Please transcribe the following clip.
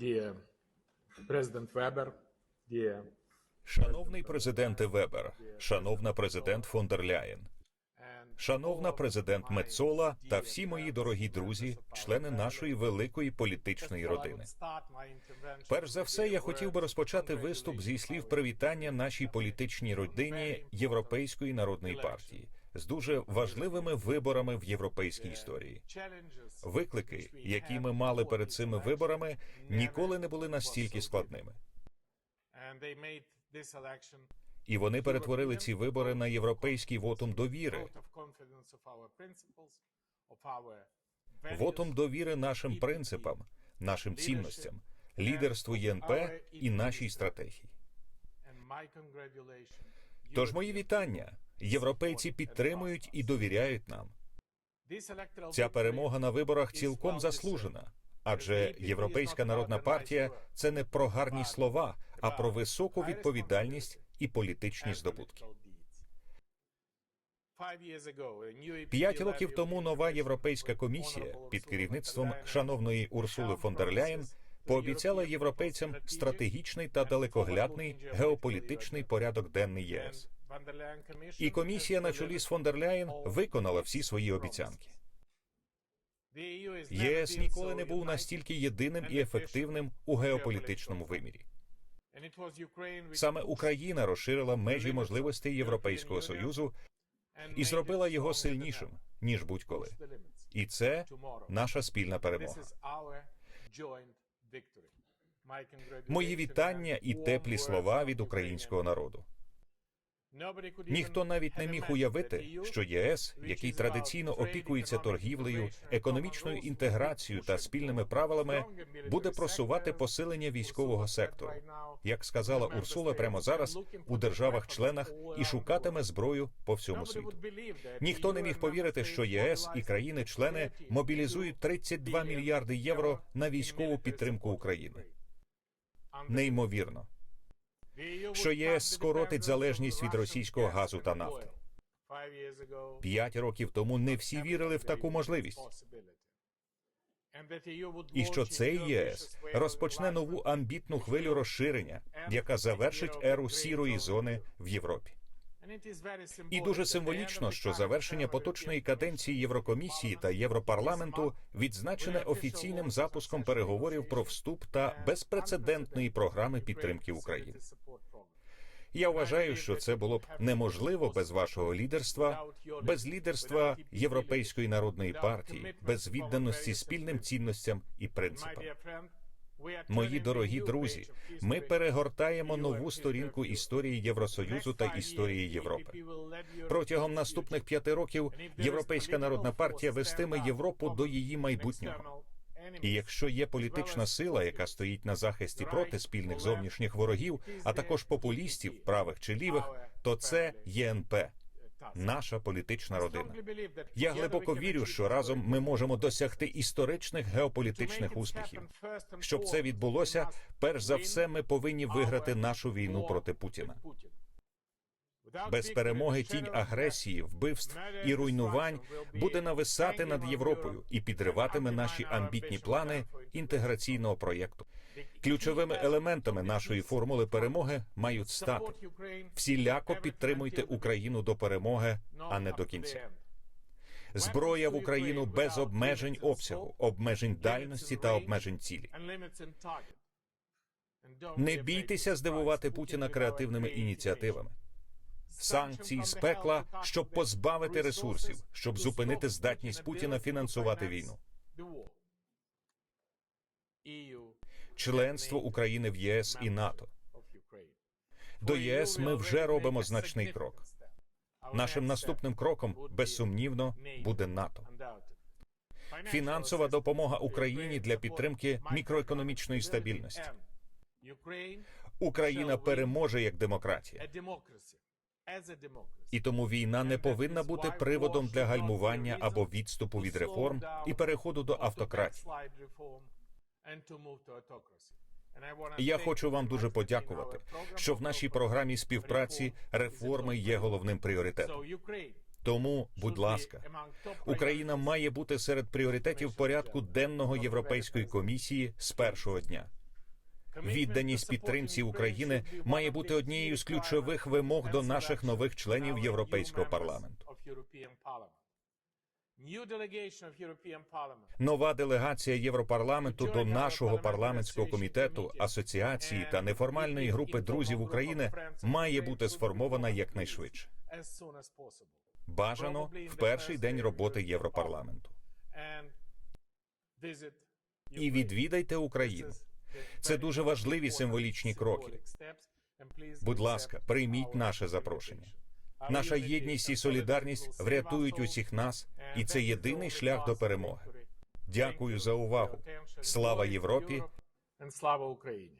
Dear President Weber, dear Шановний президенте Вебер, шановна президент фон дер Ляєн, шановна президент Мецола та всі мої дорогі друзі, члени нашої великої політичної родини. Перш за все, я хотів би розпочати виступ зі слів привітання нашій політичній родині Європейської народної партії з дуже важливими виборами в європейській історії. Виклики, які ми мали перед цими виборами, ніколи не були настільки складними. І вони перетворили ці вибори на європейський вотум довіри, вотум довіри нашим принципам, нашим цінностям, лідерству ЄНП і нашій стратегії. Тож мої вітання. Європейці підтримують і довіряють нам. Ця перемога на виборах цілком заслужена, адже Європейська народна партія це не про гарні слова, а про високу відповідальність і політичні здобутки. П'ять років тому нова європейська комісія під керівництвом шановної Урсули фон дер Ляєн пообіцяла європейцям стратегічний та далекоглядний геополітичний порядок денний ЄС. І комісія на чолі з фон дер виконала всі свої обіцянки. ЄС ніколи не був настільки єдиним і ефективним у геополітичному вимірі. Саме Україна розширила межі можливостей Європейського союзу і зробила його сильнішим ніж будь-коли. І це наша спільна перемога. Мої вітання і теплі слова від українського народу. Ніхто навіть не міг уявити, що ЄС, який традиційно опікується торгівлею, економічною інтеграцією та спільними правилами, буде просувати посилення військового сектору, як сказала Урсула прямо зараз у державах-членах і шукатиме зброю по всьому світу. Ніхто не міг повірити, що ЄС і країни-члени мобілізують 32 мільярди євро на військову підтримку України. Неймовірно що ЄС скоротить залежність від російського газу та нафти. П'ять років тому не всі вірили в таку можливість. І що цей ЄС розпочне нову амбітну хвилю розширення, яка завершить еру сірої зони в Європі. І дуже символічно, що завершення поточної каденції Єврокомісії та Європарламенту відзначене офіційним запуском переговорів про вступ та безпрецедентної програми підтримки України. Я вважаю, що це було б неможливо без вашого лідерства, без лідерства Європейської народної партії, без відданості спільним цінностям і принципам. Мої дорогі друзі, ми перегортаємо нову сторінку історії Євросоюзу та історії Європи. Протягом наступних п'яти років Європейська народна партія вестиме Європу до її майбутнього. І якщо є політична сила, яка стоїть на захисті проти спільних зовнішніх ворогів, а також популістів, правих чи лівих, то це ЄНП, наша політична родина. Я глибоко вірю, що разом ми можемо досягти історичних геополітичних успіхів. Щоб це відбулося, перш за все, ми повинні виграти нашу війну проти Путіна. Без перемоги тінь агресії, вбивств і руйнувань буде нависати над Європою і підриватиме наші амбітні плани інтеграційного проєкту. Ключовими елементами нашої формули перемоги мають стати всіляко підтримуйте Україну до перемоги, а не до кінця. Зброя в Україну без обмежень обсягу, обмежень дальності та обмежень цілі. Не бійтеся здивувати Путіна креативними ініціативами. Санкції з пекла, щоб позбавити ресурсів, щоб зупинити здатність Путіна фінансувати війну. Членство України в ЄС і НАТО. До ЄС ми вже робимо значний крок. Нашим наступним кроком, безсумнівно, буде НАТО. Фінансова допомога Україні для підтримки мікроекономічної стабільності. Україна переможе як демократія. І тому війна не повинна бути приводом для гальмування або відступу від реформ і переходу до автократії. Я хочу вам дуже подякувати, що в нашій програмі співпраці реформи є головним пріоритетом. Тому, будь ласка, Україна має бути серед пріоритетів порядку денного Європейської комісії з першого дня. Відданість підтримці України має бути однією з ключових вимог до наших нових членів Європейського парламенту. Нова делегація Європарламенту до нашого парламентського комітету, асоціації та неформальної групи друзів України має бути сформована якнайшвидше. Бажано в перший день роботи Європарламенту. І відвідайте Україну. Це дуже важливі символічні кроки. Будь ласка, прийміть наше запрошення. Наша єдність і солідарність врятують усіх нас, і це єдиний шлях до перемоги. Дякую за увагу. Слава Європі! Слава Україні!